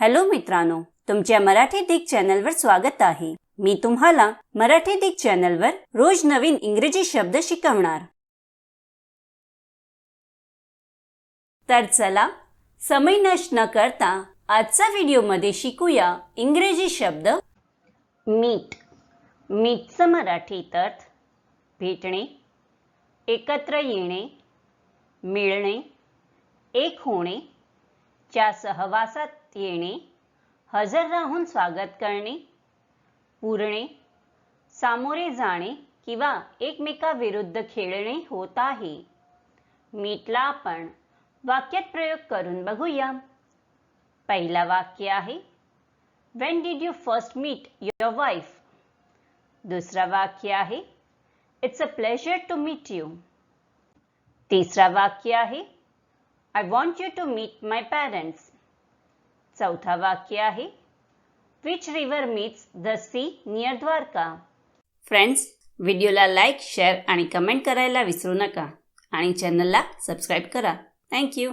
Hello मित्रांनो तुमच्या मराठी दिग चॅनलवर स्वागत आहे. मी तुम्हाला मराठी दिग चॅनलवर रोज नवीन इंग्रजी शब्द शिकवणार. तर चला समय नष्ट न करता आजचा व्हिडिओमध्ये शिकूया इंग्रजी शब्द मीट मीटचं मराठीत अर्थ भेटणे एकत्र येणे मिळणे एक होणे च्या सहवासात येणे हजर राहून स्वागत करणे पुरणे सामोरे जाणे किंवा एकमेकाविरुद्ध खेळणे होत आहे. मीटला आपण वाक्यात प्रयोग करून बघूया. पहिला वाक्य आहे when did you first meet your wife दुसरा वाक्य आहे it's a pleasure to meet you तिसरा वाक्य आहे I want you to meet my parents चौथा वाक्य आहे. Which river meets the sea near Dwarka friends व्हिडिओला लाईक शेअर आणि कमेंट करायला विसरू नका. आणि चॅनलला सबस्क्राईब करा. थँक्यू